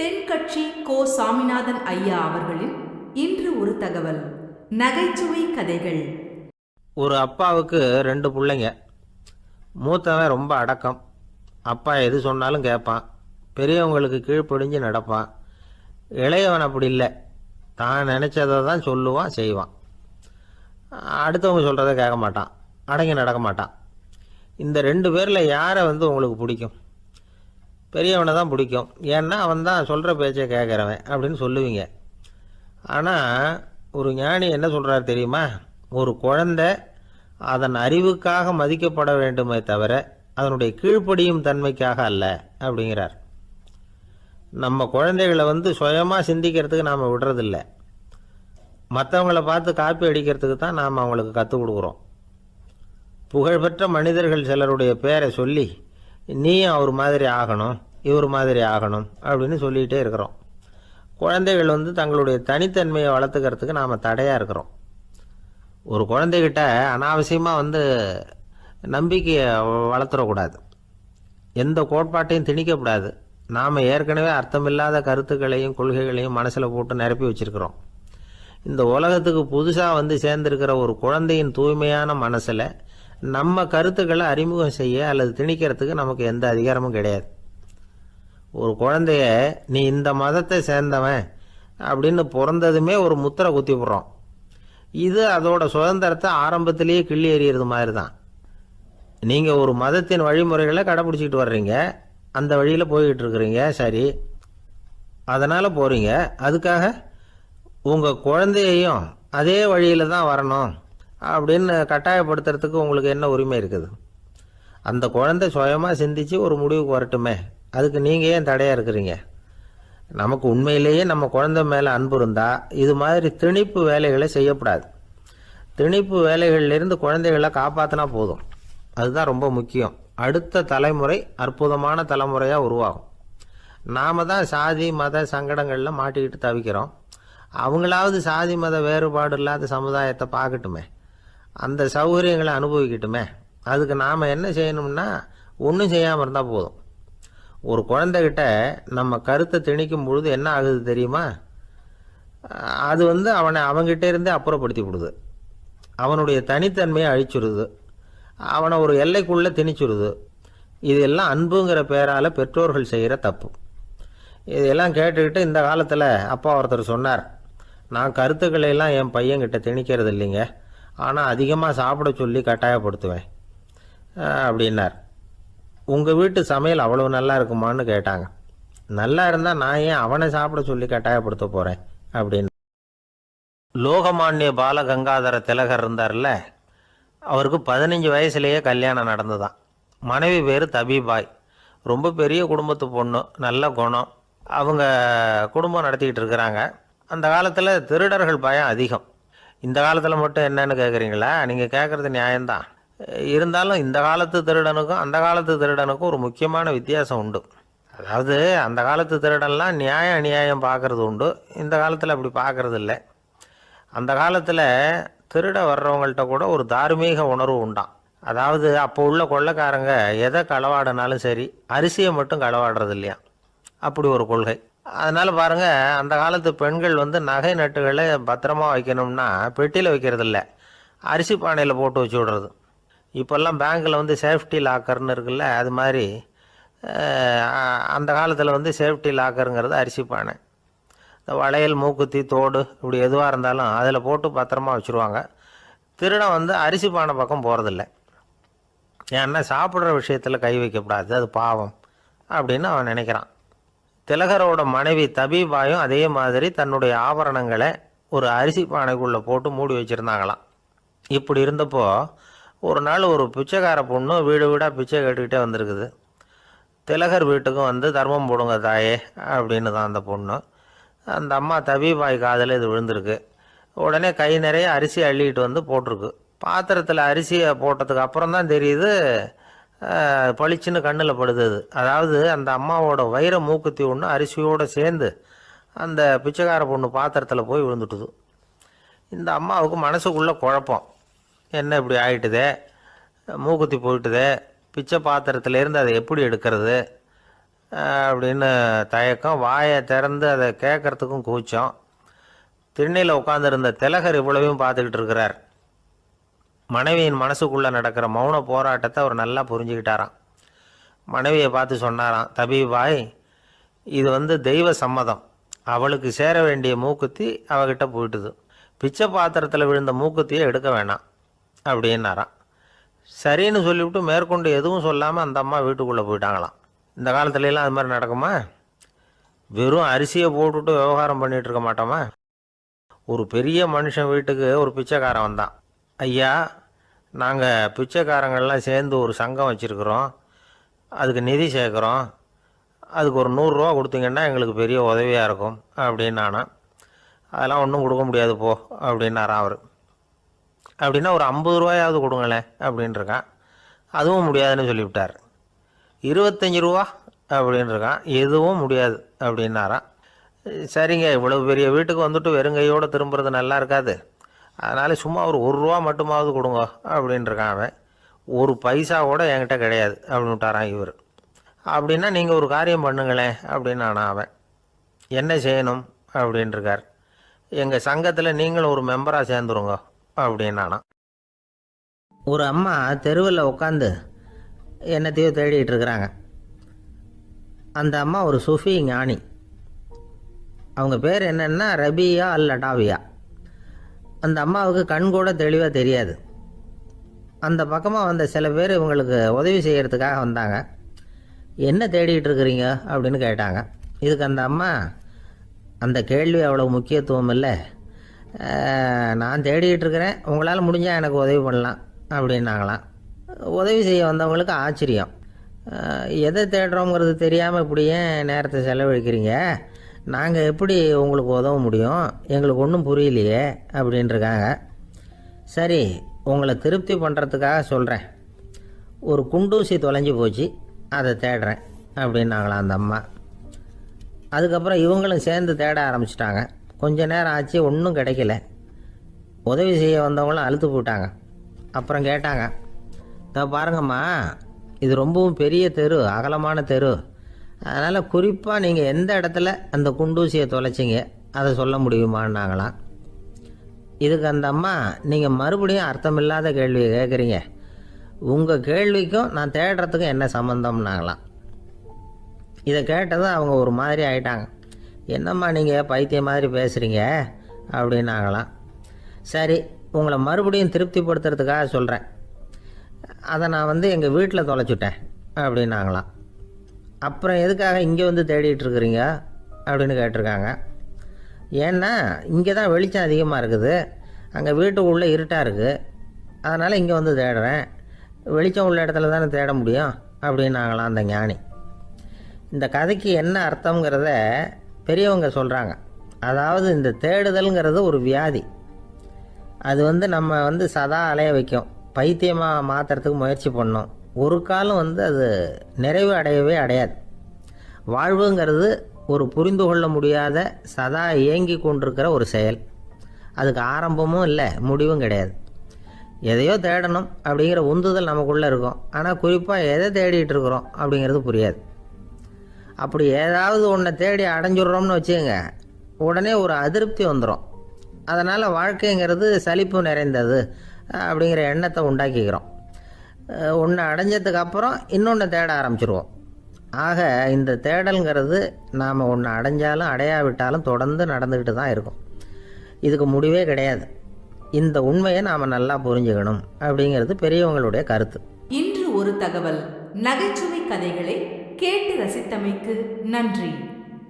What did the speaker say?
தென்கட்சி கோ சாமிநாதன் ஐயா அவர்களின் இன்று ஒரு தகவல். நகைச்சுவை கதைகள். ஒரு அப்பாவுக்கு ரெண்டு பிள்ளைங்க. மூத்தவன் ரொம்ப அடக்கம். அப்பா எது சொன்னாலும் கேட்பான். பெரியவங்களுக்கு கீழ்ப்படிஞ்சு நடப்பான். இளையவன் அப்படி இல்லை. தான் நினச்சதை தான் சொல்லுவான் செய்வான். அடுத்தவங்க சொல்கிறத கேட்க மாட்டான். அடங்கி நடக்க மாட்டான். இந்த ரெண்டு பேரில் யாரை வந்து உங்களுக்கு பிடிக்கும்? பெரியவனை தான் பிடிக்கும். ஏன்னா அவன் தான் சொல்கிற பேச்சை கேட்குறவன் அப்படின்னு சொல்லுவீங்க. ஆனால் ஒரு ஞானி என்ன சொல்கிறார் தெரியுமா? ஒரு குழந்தை அதன் அறிவுக்காக மதிக்கப்பட வேண்டுமே தவிர அதனுடைய கீழ்ப்படியும் தன்மைக்காக அல்ல அப்படிங்கிறார். நம்ம குழந்தைகளை வந்து சுயமாக சிந்திக்கிறதுக்கு நாம் விடுறதில்ல. மற்றவங்கள பார்த்து காப்பி அடிக்கிறதுக்கு தான் நாம் அவங்களுக்கு கற்றுக் கொடுக்குறோம். புகழ்பெற்ற மனிதர்கள் சிலருடைய பேரை சொல்லி நீயும் அவர் மாதிரி ஆகணும் இவர் மாதிரி ஆகணும் அப்படின்னு சொல்லிகிட்டே இருக்கிறோம். குழந்தைகள் வந்து தங்களுடைய தனித்தன்மையை வளர்த்துக்கிறதுக்கு நாம் தடையாக இருக்கிறோம். ஒரு குழந்தைகிட்ட அனாவசியமாக வந்து நம்பிக்கையை வளர்த்துடக்கூடாது எந்த கோட்பாட்டையும் திணிக்கக்கூடாது. நாம் ஏற்கனவே அர்த்தமில்லாத கருத்துக்களையும் கொள்கைகளையும் மனசில் போட்டு நிரப்பி வச்சிருக்கிறோம். இந்த உலகத்துக்கு புதுசாக வந்து சேர்ந்திருக்கிற ஒரு குழந்தையின் தூய்மையான மனசில் நம்ம கருத்துக்களை அறிமுகம் செய்ய அல்லது திணிக்கிறதுக்கு நமக்கு எந்த அதிகாரமும் கிடையாது. ஒரு குழந்தைய நீ இந்த மதத்தை சேர்ந்தவன் அப்படின்னு பிறந்ததுமே ஒரு முத்திரை குத்தி விடுறோம் இது அதோட சுதந்திரத்தை ஆரம்பத்திலேயே கிள்ளி எறிகிறது மாதிரி தான் நீங்கள் ஒரு மதத்தின் வழிமுறைகளை கடைப்பிடிச்சிக்கிட்டு வர்றீங்க. அந்த வழியில் போய்கிட்டு இருக்கிறீங்க. சரி. அதனால் போகிறீங்க அதுக்காக உங்கள் குழந்தையையும் அதே வழியில் தான் வரணும். அப்படின்னு கட்டாயப்படுத்துறதுக்கு உங்களுக்கு என்ன உரிமை இருக்குது? அந்த குழந்தை சுயமாக சிந்திச்சு ஒரு முடிவுக்கு வரட்டுமே. அதுக்கு நீங்கள் ஏன் தடையாக இருக்கிறீங்க? நமக்கு உண்மையிலேயே நம்ம குழந்தை மேலே அன்பு இருந்தால் இது மாதிரி திணிப்பு வேலைகளை செய்யக்கூடாது. திணிப்பு வேலைகள்லேருந்து குழந்தைகளை காப்பாற்றினா போதும். அதுதான் ரொம்ப முக்கியம். அடுத்த தலைமுறை அற்புதமான தலைமுறையாக உருவாகும். நாம் தான் சாதி மத சங்கடங்களில் மாட்டிக்கிட்டு தவிக்கிறோம். அவங்களாவது சாதி மத வேறுபாடு இல்லாத சமுதாயத்தை பார்க்கட்டுமே. அந்த சௌகரியங்களை அனுபவிக்கட்டுமே. அதுக்கு நாம் என்ன செய்யணும்னா ஒன்றும் செய்யாமல் இருந்தால் போதும். ஒரு குழந்தைகிட்ட நம்ம கருத்தை திணிக்கும் பொழுது என்ன ஆகுது தெரியுமா? அது வந்து அவனை அவங்ககிட்ட இருந்தே அப்புறப்படுத்தி விடுது. அவனுடைய தனித்தன்மையை அழிச்சிடுது அவனை ஒரு எல்லைக்குள்ளே திணிச்சுடுது இதெல்லாம் அன்புங்கிற பேரால் பெற்றோர்கள் செய்கிற தப்பு. இதெல்லாம் கேட்டுக்கிட்டு இந்த காலத்தில் அப்பா ஒருத்தர் சொன்னார் நான் கருத்துக்களை எல்லாம் என் பையன்கிட்ட திணிக்கிறது இல்லைங்க ஆனால் அதிகமாக சாப்பிட சொல்லி கட்டாயப்படுத்துவேன். அப்படின்னார். உங்கள் வீட்டு சமையல் அவ்வளவு நல்லா இருக்குமான்னு கேட்டாங்க. நல்லா இருந்தால் நான் ஏன் அவனை சாப்பிட சொல்லி கட்டாயப்படுத்த போகிறேன் அப்படின்னு. லோகமானிய பாலகங்காதர திலகர் இருந்தார்ல அவருக்கு பதினஞ்சு வயசுலேயே கல்யாணம் நடந்ததான் மனைவி பேர் தபிபாய். ரொம்ப பெரிய குடும்பத்து பொண்ணு நல்ல குணம். அவங்க குடும்பம் நடத்திக்கிட்டு இருக்கிறாங்க. அந்த காலத்தில் திருடர்கள் பயம் அதிகம். இந்த காலத்தில் மட்டும் என்னன்னு கேட்குறீங்களா நீங்கள் கேட்குறது நியாயம்தான். இருந்தாலும் இந்த காலத்து திருடனுக்கும் அந்த காலத்து திருடனுக்கும் ஒரு முக்கியமான வித்தியாசம் உண்டு. அதாவது அந்த காலத்து திருடன்லாம் நியாயம் அநியாயம் பார்க்கறது உண்டு. இந்த காலத்தில் அப்படி பார்க்குறது இல்லை. அந்த காலத்தில் திருட வர்றவங்கள்ட்ட கூட ஒரு தார்மீக உணர்வு உண்டாம். அதாவது அப்போ உள்ள கொள்ளைக்காரங்க எதை களவாடினாலும் சரி அரிசியை மட்டும் களவாடுறது இல்லையா? அப்படி ஒரு கொள்கை. அதனால் பாருங்கள் அந்த காலத்து பெண்கள் வந்து நகை நட்டுகளை பத்திரமா வைக்கணும்னா பெட்டியில் வைக்கிறது இல்லை அரிசி பானையில் போட்டு வச்சு விடுறது. இப்போல்லாம் பேங்க்கில் வந்து சேஃப்டி லாக்கர்னு இருக்குல்ல அது மாதிரி அந்த காலத்தில் வந்து சேஃப்டி லாக்கருங்கிறது அரிசி பானை. இந்த வளையல் மூக்குத்தி தோடு இப்படி எதுவாக இருந்தாலும் அதில் போட்டு பத்திரமா வச்சுருவாங்க. திருடம் வந்து அரிசி பானை பக்கம் போகிறதில்ல ஏன்னா சாப்பிட்ற விஷயத்தில் கை வைக்கக்கூடாது அது பாவம் அப்படின்னு அவன் நினைக்கிறான். திலகரோட மனைவி தபீபாயும் அதே மாதிரி தன்னுடைய ஆபரணங்களை ஒரு அரிசி பானைக்குள்ளே போட்டு மூடி வச்சுருந்தாங்களாம். இப்படி இருந்தப்போ ஒரு நாள் ஒரு பிச்சைக்கார பொண்ணு வீடு வீடாக பிச்சை கேட்டுக்கிட்டே வந்திருக்குது. திலகர் வீட்டுக்கும் வந்து தர்மம் போடுங்க தாயே அப்படின்னு தான் அந்த பொண்ணு. அந்த அம்மா தபீபாய் காதில் இது விழுந்திருக்கு. உடனே கை நிறைய அரிசி அள்ளிட்டு வந்து போட்டிருக்கு. பாத்திரத்தில் அரிசியை போட்டதுக்கு அப்புறம் தான் தெரியுது பளிச்சுன்னு கண்ணில் படுது அதாவது அந்த அம்மாவோட வைர மூக்குத்தி ஒன்று அரிசியோடு சேர்ந்து அந்த பிச்சைக்கார பொண்ணு பாத்திரத்தில் போய் விழுந்துட்டுது. இந்த அம்மாவுக்கு மனசுக்குள்ளே குழப்பம். என்ன இப்படி ஆகிட்டுதே மூக்குத்தி போயிட்டுதே? பிச்சை பாத்திரத்துலேருந்து அதை எப்படி எடுக்கிறது? அப்படின்னு தயக்கம். வாயை திறந்து அதை கேட்குறதுக்கும் கூச்சம். திண்ணையில் உட்காந்துருந்த திலகர் இவ்வளவையும் பார்த்துக்கிட்டு இருக்கிறார். மனைவியின் மனசுக்குள்ளே நடக்கிற மௌன போராட்டத்தை அவர் நல்லா புரிஞ்சுக்கிட்டாராம். மனைவியை பார்த்து சொன்னாராம் தபீபாய் இது வந்து தெய்வ சம்மதம். அவளுக்கு சேர வேண்டிய மூக்குத்தி அவகிட்ட போயிட்டுது. பிச்சை பாத்திரத்தில் விழுந்த மூக்குத்தியை எடுக்க வேணாம் அப்படின்னாராம். சரின்னு சொல்லிவிட்டு மேற்கொண்டு எதுவும் சொல்லாமல் அந்த அம்மா வீட்டுக்குள்ளே போயிட்டாங்களாம். இந்த காலத்துலலாம் அது மாதிரி நடக்குமா? வெறும் அரிசியை போட்டுட்டு விவகாரம் பண்ணிகிட்டு இருக்க மாட்டோமா? ஒரு பெரிய மனுஷன் வீட்டுக்கு ஒரு பிச்சைக்காரன் வந்தான். ஐயா நாங்கள் பிச்சைக்காரங்கள்லாம் சேர்ந்து ஒரு சங்கம் வச்சுருக்குறோம். அதுக்கு நிதி சேர்க்குறோம். அதுக்கு ஒரு நூறுரூவா கொடுத்தீங்கன்னா எங்களுக்கு பெரிய உதவியாக இருக்கும் அப்படின்னு அதெல்லாம் ஒன்றும் கொடுக்க முடியாது போ அப்படின்னாரா அவர். அப்படின்னா ஒரு ஐம்பது ரூபாயாவது கொடுங்களேன் அப்படின்ட்டுருக்கான் அதுவும் முடியாதுன்னு சொல்லிவிட்டார். இருபத்தஞ்சி ரூபா அப்படின்ட்டுருக்கான் எதுவும் முடியாது அப்படின்னாராம். சரிங்க இவ்வளோ பெரிய வீட்டுக்கு வந்துட்டு வெறுங்கையோடு திரும்புறது நல்லா இருக்காது. அதனால் சும்மா ஒரு ஒரு ரூபா மட்டுமாவது கொடுங்க அப்படின்ட்டுருக்கான் அவன். ஒரு பைசா கூட என்கிட்ட கிடையாது அப்படின்னு விட்டாரான் இவர். அப்படின்னா நீங்கள் ஒரு காரியம் பண்ணுங்களேன் அப்படின்னு அவன். என்ன செய்யணும் அப்படின்ட்டுருக்கார் எங்கள் சங்கத்தில் நீங்களும் ஒரு மெம்பராக சேர்ந்துருங்க அப்படின்னானா. ஒரு அம்மா தெருவில் உட்காந்து என்னத்தையோ தேடிட்டு இருக்கிறாங்க அந்த அம்மா ஒரு சுஃபி ஞானி. அவங்க பேர் என்னென்னா ரபியா அல் லடாவியா அந்த அம்மாவுக்கு கண் கூட தெளிவாக தெரியாது. அந்த பக்கமாக வந்த சில பேர் இவங்களுக்கு உதவி செய்கிறதுக்காக வந்தாங்க. என்ன தேடிகிட்டு இருக்கிறீங்க? அப்படின்னு கேட்டாங்க. இதுக்கு அந்த அம்மா அந்த கேள்வி அவ்வளோ முக்கியத்துவம் இல்லை. நான் தேடிகிட்டு இருக்கிறேன். உங்களால் முடிஞ்சால் எனக்கு உதவி பண்ணலாம். அப்படின்னாங்களாம். உதவி செய்ய வந்தவங்களுக்கு ஆச்சரியம். எதை தேடுறோங்கிறது தெரியாமல் இப்படி ஏன் நேரத்தை செலவழிக்கிறீங்க? நாங்கள் எப்படி உங்களுக்கு உதவ முடியும்? எங்களுக்கு ஒன்றும் புரியலையே அப்படின்ட்டுருக்காங்க சரி உங்களை திருப்தி பண்ணுறதுக்காக சொல்கிறேன் ஒரு குண்டூசி தொலைஞ்சு போச்சு அதை தேடுறேன் அப்படின்னாங்களாம் அந்த அம்மா. அதுக்கப்புறம் இவங்களும் சேர்ந்து தேட ஆரம்பிச்சிட்டாங்க. கொஞ்ச நேரம் ஆச்சு ஒன்றும் கிடைக்கல. உதவி செய்ய வந்தவங்களும் அழுத்து போட்டாங்க அப்புறம் கேட்டாங்க இதை பாருங்கம்மா இது ரொம்பவும் பெரிய தெரு அகலமான தெரு. அதனால் குறிப்பாக நீங்கள் எந்த இடத்துல அந்த குண்டூசியை தொலைச்சிங்க அதை சொல்ல முடியுமான்னாங்களாம் இதுக்கு அந்த அம்மா நீங்கள் மறுபடியும் அர்த்தமில்லாத கேள்வியை கேட்குறீங்க உங்கள் கேள்விக்கும் நான் தேடுறதுக்கும் என்ன சம்மந்தம்னாங்களாம் இதை கேட்டதும் அவங்க ஒரு மாதிரி ஆயிட்டாங்க. என்னம்மா நீங்கள் பைத்தியம் மாதிரி பேசுகிறீங்க அப்படின்னாங்களாம் சரி உங்களை மறுபடியும் திருப்திப்படுத்துறதுக்காக சொல்கிறேன் அதை நான் வந்து எங்கள் வீட்டில் தொலைச்சுட்டேன் அப்படின்னாங்களாம் அப்புறம் எதுக்காக இங்கே வந்து தேடிட்டு இருக்கிறீங்க அப்படின்னு கேட்டிருக்காங்க. ஏன்னா இங்கே தான் வெளிச்சம் அதிகமாக இருக்குது. அங்கே வீட்டுக்குள்ளே இருட்டாக இருக்குது அதனால் இங்கே வந்து தேடுறேன். வெளிச்சம் உள்ள இடத்துல தானே தேட முடியும்? அப்படின்னாங்களாம் அந்த ஞானி. இந்த கதைக்கு என்ன அர்த்தங்கிறத பெரியவங்க சொல்கிறாங்க அதாவது இந்த தேடுதல்ங்கிறது ஒரு வியாதி. அது வந்து நம்ம வந்து சதா அலைய வைக்கும். பைத்தியமாக மாற்றுறதுக்கு முயற்சி பண்ணோம். ஒரு காலம் வந்து அது நிறைவு அடையவே அடையாது. வாழ்வுங்கிறது ஒரு புரிந்து கொள்ள முடியாத சதா இயங்கி கொண்டிருக்கிற ஒரு செயல். அதுக்கு ஆரம்பமும் இல்லை முடிவும் கிடையாது. எதையோ தேடணும் அப்படிங்கிற உந்துதல் நமக்குள்ளே இருக்கும். ஆனால் குறிப்பாக எதை தேடிட்டு இருக்கிறோம் அப்படிங்கிறது புரியாது. அப்படி ஏதாவது ஒன்றை தேடி அடைஞ்சிடுறோம்னு வச்சுக்கோங்க உடனே ஒரு அதிருப்தி வந்துடும் அதனால் வாழ்க்கைங்கிறது சலிப்பு நிறைந்தது அப்படிங்கிற எண்ணத்தை உண்டாக்கிக்கிறோம். ஒன்று அடைஞ்சதுக்கப்புறம் இன்னொன்று தேட ஆரம்பிச்சிருவோம். ஆக இந்த தேடல்ங்கிறது நாம் ஒன்று அடைஞ்சாலும் அடையாவிட்டாலும் தொடர்ந்து நடந்துக்கிட்டு தான் இருக்கும். இதுக்கு முடிவே கிடையாது. இந்த உண்மையை நாம் நல்லா புரிஞ்சுக்கணும் அப்படிங்கிறது பெரியவங்களுடைய கருத்து. இன்று ஒரு தகவல். நகைச்சுவை கதைகளை கேட்டு ரசித்தமைக்கு நன்றி.